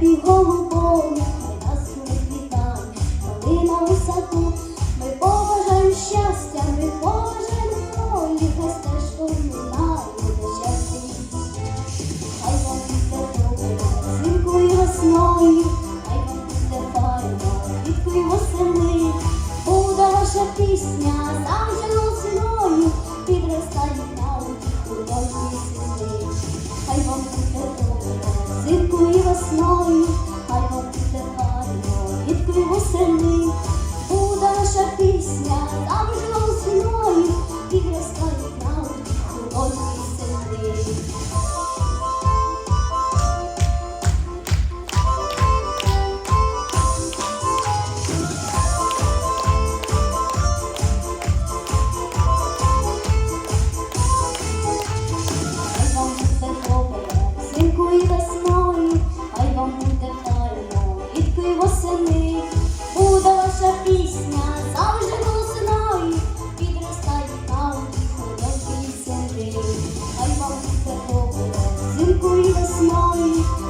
небі голубому, нас там, коли на висоту, ми побажаємо щастя, ми побажаємо волі, хай стежком лунає щастя. Хай вам після добре, зимку і весною, хай вам після файно, квітку і восени, буде ваша пісня, завжди носиною, підростає на утіху, хай вам після того, зимку і весною. Великої весни.